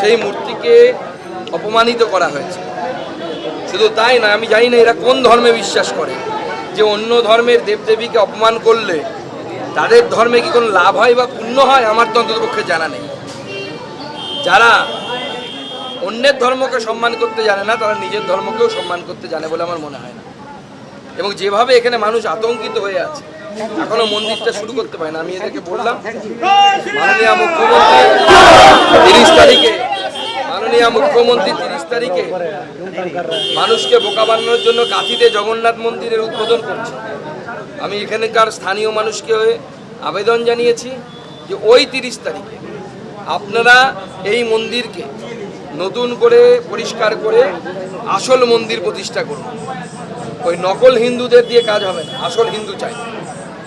সেই মূর্তিকে অপমানিত করা হয়েছে। শুধু তাই না আমি জানি না এরা কোন ধর্মে বিশ্বাস করে। যে অন্য ধর্মের দেবদেবীকে অপমান করলে তাদের ধর্মে কি কোনো লাভ হয় বা পুণ্য হয়, আমার তো অন্ততপক্ষে জানা নেই। যারা অন্যের ধর্মকে সম্মান করতে জানে না, তারা নিজের ধর্মকেও সম্মান করতে জানে বলে আমার মনে হয় না। এবং যেভাবে এখানে মানুষ আতঙ্কিত হয়ে আছে এখনও মন্দিরটা শুরু করতে পারে না। আমি এদেরকে বললাম, মাননীয় মুখ্যমন্ত্রী তিরিশ তারিখে, মাননীয় মুখ্যমন্ত্রী তিরিশ তারিখে মানুষকে বোকা বানানোর জন্য কাঁথিতে জগন্নাথ মন্দিরের উদ্বোধন করছে। আমি এখানকার স্থানীয় মানুষকে আবেদন জানিয়েছি যে ওই তিরিশ তারিখে আপনারা এই মন্দিরকে নতুন করে পরিষ্কার করে আসল মন্দির প্রতিষ্ঠা করুন। ওই নকল হিন্দুদের দিয়ে কাজ হবে না, আসল হিন্দু চাই।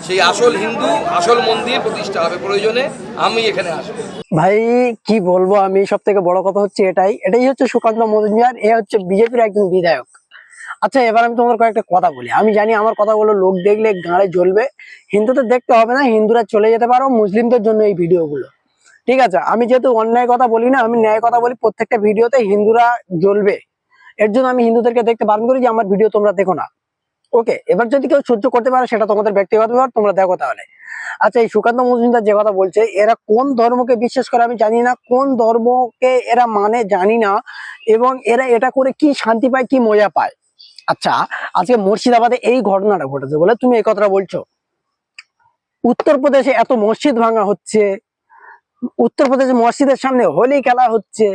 সেই আসল হিন্দু, আসল মন্দির প্রতিষ্ঠা হবে প্রয়োজনে, আমি এখানে আসব। ভাই, কি বলব আমি? সব থেকে বড় কথা হচ্ছে এটাই। এটাই হচ্ছে সুকান্ত মজুমদার, এ হচ্ছে বিজেপির একজন বিধায়ক। আচ্ছা এবার আমি তোমার কয়েকটা কথা বলি। আমি জানি আমার কথাগুলো লোক দেখলে গাঁড়ে জ্বলবে। হিন্দুদের দেখতে হবে না, হিন্দুরা চলে যেতে পারো, মুসলিমদের জন্য এই ভিডিওগুলো। ঠিক আছে, আমি যেহেতু অন্যায় কথা বলি না, আমি ন্যায় কথা বলি, প্রত্যেকটা ভিডিওতে হিন্দুরা জ্বলবে। এর জন্য আমি হিন্দুদেরকে দেখতে বারণ করি যে, আমার ভিডিও তোমরা দেখো না। ওকে, এবার যদি কেউ সহ্য করতে পারে, সেটা তোমাদের ব্যক্তিগত ব্যাপার, তোমরা দেখো তাহলে। আচ্ছা এই সুকান্ত মজুমদার যে কথা বলছে, এরা কোন ধর্মকে বিশ্বাস করে আমি জানি না, কোন ধর্মকে এরা মানে জানি না, এবং এরা এটা করে কি শান্তি পায়, কি মজা পায়। আচ্ছা আজকে মুর্শিদাবাদে এই ঘটনাটা ঘটেছে বলে তুমি এই কথাটা বলছো। উত্তরপ্রদেশে এত মসজিদ ভাঙা হচ্ছে, উত্তরপ্রদেশে মসজিদের সামনে হোলি খেলা হচ্ছে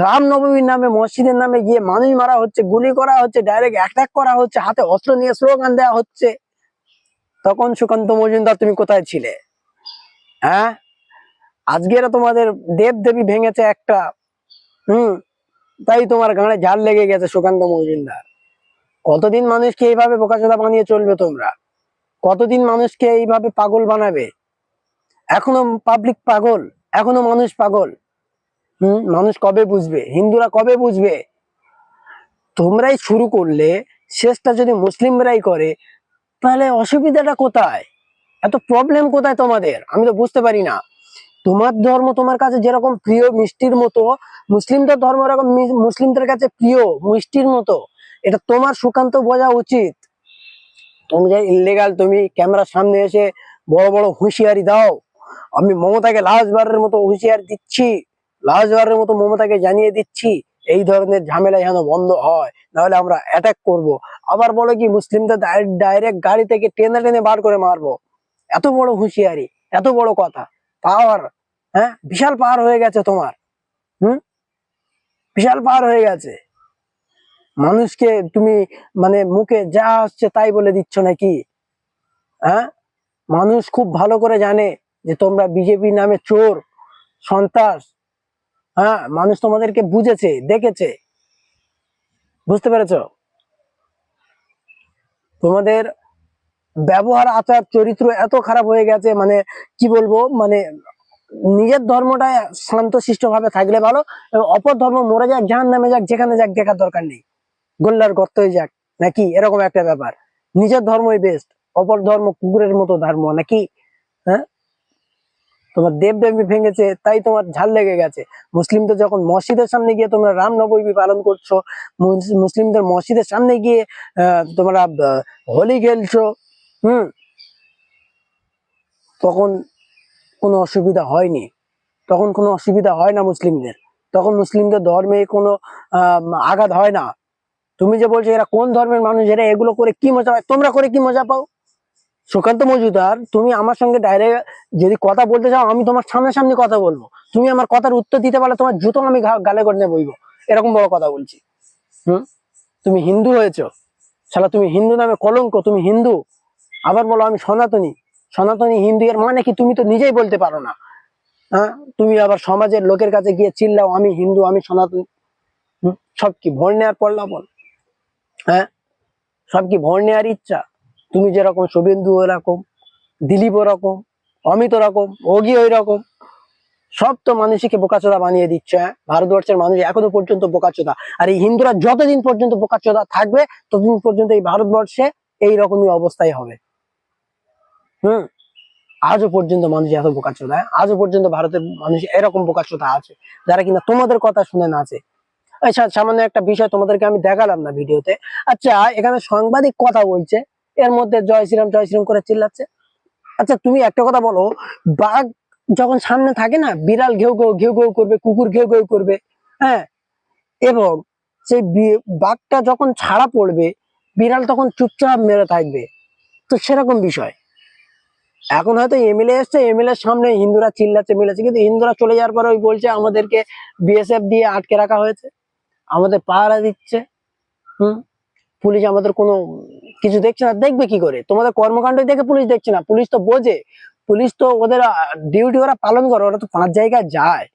রামনবমীর নামে, মসজিদের নামে গিয়ে মানুষ মারা হচ্ছে, গুলি করা হচ্ছে ডাইরেক্ট অ্যাটাক করা হচ্ছে, হাতে অস্ত্র নিয়ে স্লোগান দেওয়া হচ্ছে। তখন সুকান্ত মজুমদার, তুমি কোথায় ছিলে? হ্যাঁ? আজকে এরা তোমাদের দেব দেবী ভেঙেছে একটা, হুম? তাই তোমার গাঁড়ে ঝাল লেগে গেছে সুকান্ত মজুমদার। কতদিন মানুষকে এইভাবে বোকাচোদা বানিয়ে চলবে তোমরা? কতদিন মানুষকে এইভাবে পাগল বানাবে? এখনও পাবলিক পাগল, এখনও মানুষ পাগল। মানুষ কবে বুঝবে? হিন্দুরা কবে বুঝবে? তোমরাই শুরু করলে, শেষটা যদি মুসলিমরাই করে, তাহলে অসুবিধাটা কোথায়? এত প্রবলেম কোথায় তোমাদের? আমি তো বুঝতে পারি না। তোমার ধর্ম তোমার কাছে যেরকম প্রিয়, মিষ্টির মতো, মুসলিমদের ধর্ম এরকম মুসলিমদের কাছে প্রিয়, মিষ্টির মতো, এটা তোমার সুকান্ত বোঝা উচিত। তুমি যে ইলিগাল তুমি ক্যামেরার সামনে এসে বড় বড় হুঁশিয়ারি দাও। আমি মমতাকে লাস্টবারের মতো হুঁশিয়ারি দিচ্ছি। লাস্টবারের মতো মমতাকে জানিয়ে দিচ্ছি, এই ধরনের ঝামেলা যেন বন্ধ হয়, নাহলে আমরা অ্যাটাক করব। আবার বলে কি, মুসলিমদের ডাইরেক্ট গাড়ি থেকে টেনে টেনে বার করে মারবো। এত বড় হুঁশিয়ারি, এত বড় কথা। পাওয়ার হ্যাঁ? বিশাল পাওয়ার হয়ে গেছে তোমার। হুম? বিশাল পাওয়ার হয়ে গেছে। মানুষকে তুমি মানে মুখে যা আসছে তাই বলে দিচ্ছ নাকি? হ্যাঁ? মানুষ খুব ভালো করে জানে যে তোমরা বিজেপি নামে চোর, সন্ত্রাস হ্যাঁ মানুষ তোমাদেরকে বুঝেছে, দেখেছে। বুঝতে পেরেছ? তোমাদের ব্যবহার, আচার, চরিত্র এত খারাপ হয়ে গেছে মানে কি বলব মানে নিজের ধর্মটা শান্তশিষ্ট ভাবে থাকলে ভালো অপর ধর্ম মরে যাক জাহান নামে যাক, যেখানে যাক, দেখার দরকার নেই। গোল্লার গর্তই যাক, নাকি? এরকম একটা ব্যাপার। নিজের ধর্মই বেস্ট অপর ধর্ম কুকুরের মতো ধর্ম, নাকি? হ্যাঁ? তোমার দেব দেবী ভেঙেছে, তাই তোমার ঝাল লেগে গেছে। মুসলিমদের যখন মসজিদের সামনে গিয়ে তোমরা রামনবমী পালন করছ মুসলিমদের মসজিদের সামনে গিয়ে তোমরা হোলি খেলছো, হুম? তখন কোনো অসুবিধা হয়নি। তখন কোনো অসুবিধা হয় না মুসলিমদের। তখন মুসলিমদের ধর্মে কোনো আঘাত হয় না। তুমি যে বলছো এরা কোন ধর্মের মানুষ, এরা এগুলো করে কি মজা পায়? তোমরা করে কি মজা পাও? সুকান্ত মজুদার তুমি আমার সঙ্গে ডাইরেক্ট যদি কথা বলতে চাও, আমি তোমার সামনাসামনি কথা বলব। তুমি আমার কথার উত্তর দিতে পারলে তোমার জুতো আমি গালে করে বইবো। এরকম বড় কথা বলছি। হুম? তুমি হিন্দু হয়েছো। শালা, তুমি হিন্দু নামে কলঙ্ক, তুমি হিন্দু। আবার বলো, আমি সনাতনী। সনাতনী হিন্দু এর মানে কি? তুমি তো নিজেই বলতে পারো না। হ্যাঁ? তুমি আবার সমাজের লোকের কাছে গিয়ে চিল্লাও, আমি হিন্দু, আমি সনাতনী? সব কি ভোর নেওয়ার পড়লা বল? হ্যাঁ? সব কি ভোর নেওয়ার ইচ্ছা? তুমি যেরকম শুভেন্দু ওরকম, দিলীপ ওরকম, অমিত ওরকম, ওগি ওই রকম সব তো মানুষকে বোকাচোদা বানিয়ে দিচ্ছে হ্যাঁ? ভারতবর্ষের মানুষ এখনও পর্যন্ত বোকাচোদা। আর এই হিন্দুরা যতদিন পর্যন্ত বোকাচোদা থাকবে, ততদিন পর্যন্ত এই ভারতবর্ষে এই রকমই অবস্থাই হবে। হুম? আজও পর্যন্ত মানুষ এত বোকাচোদা আজও পর্যন্ত ভারতের মানুষ এরকম বোকাচোদা আছে, যারা কিনা তোমাদের কথা শুনে নাচে আচ্ছা সামান্য একটা বিষয় তোমাদেরকে আমি দেখালাম না ভিডিওতে। আচ্ছা এখানে সাংবাদিক কথা বলছে। এর মধ্যে জয় শ্রীরাম জয় শ্রীরাম করে চিল্লাচ্ছে। আচ্ছা তুমি একটা কথা বলো, বাঘ যখন সামনে থাকে না, বিড়াল ঘেউ ঘেউ ঘেউ ঘেউ করবে, কুকুর ঘেউ ঘেউ করবে হ্যাঁ? এবং সেই বাঘটা যখন ছাড়া পড়বে, বিড়াল তখন চুপচাপ মেরে থাকবে। তো সেরকম বিষয়। এখন হয়তো এমএলএ এসছে এমএলএ সামনে হিন্দুরা চিল্লাচ্ছে, মিলেছে, কিন্তু হিন্দুরা চলে যাওয়ার পরে ওই বলছে, আমাদেরকে বিএসএফ দিয়ে আটকে রাখা হয়েছে। আমাদের পাহারা দিচ্ছে। হুম? পুলিশ আমাদের কোনো কিছু দেখছে না, দেখবে কি করে? তোমাদের কর্মকাণ্ড দেখে পুলিশ দেখছে না। পুলিশ তো বোঝে। পুলিশ তো ওদের ডিউটি ওরা পালন করে, ওরা তো পাঁচ জায়গায় যায়।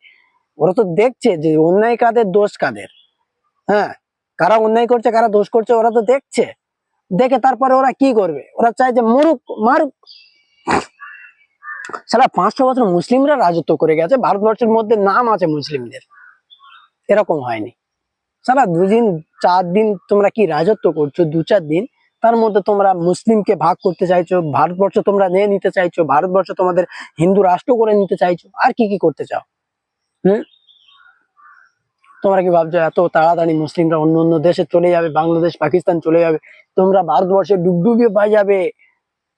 ওরা তো দেখছে যে অন্যায় কাদের, দোষ কাদের। হ্যাঁ? কারা অন্যায় করছে, কারা দোষ করছে, ওরা তো দেখছে। দেখে তারপরে ওরা কি করবে? ওরা চায় যে মরুক, মারুক। সারা পাঁচশো বছর মুসলিমরা রাজত্ব করে গেছে, ভারতবর্ষের মধ্যে নাম আছে মুসলিমদের। এরকম হয়নি। সারা দুদিন চার দিন তোমরা কি রাজত্ব করছ দু চার দিন? তার মধ্যে তোমরা মুসলিমকে ভাগ করতে চাইছো, ভারতবর্ষ তোমরা নিয়ে নিতে চাইছো, ভারতবর্ষ তোমাদের হিন্দু রাষ্ট্র করে নিতে চাইছো, আর কি কি করতে চাও? হম? তোমরা কি ভাবছ এত তাড়াতাড়ি মুসলিমরা অন্য অন্য দেশে চলে যাবে, বাংলাদেশ, পাকিস্তান চলে যাবে, তোমরা ভারতবর্ষে ডুবডুবিয়ে পাই যাবে?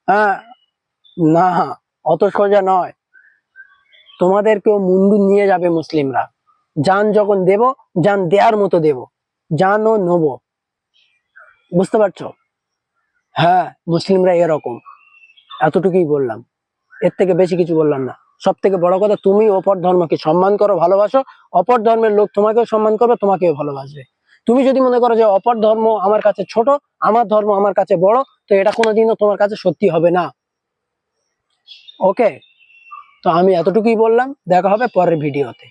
হ্যাঁ? না, অত সোজা নয়। তোমাদেরকেও মুন্ডু নিয়ে যাবে মুসলিমরা। যান যখন দেব, যান দেওয়ার মতো দেব জানও নেব। বুঝতে পারছ? হ্যাঁ মুসলিমরা এরকম। এতটুকুই বললাম। এর থেকে বেশি কিছু বললাম না। সব থেকে বড় কথা, তুমি অপর ধর্মকে সম্মান করো, ভালোবাসো। অপর ধর্মের লোক তোমাকেও সম্মান করবে, তোমাকেও ভালোবাসবে। তুমি যদি মনে করো যে অপর ধর্ম আমার কাছে ছোট, আমার ধর্ম আমার কাছে বড়, তো এটা কোনোদিনও তোমার কাছে সত্যি হবে না। ওকে তো আমি এতটুকুই বললাম। দেখা হবে পরের ভিডিওতে।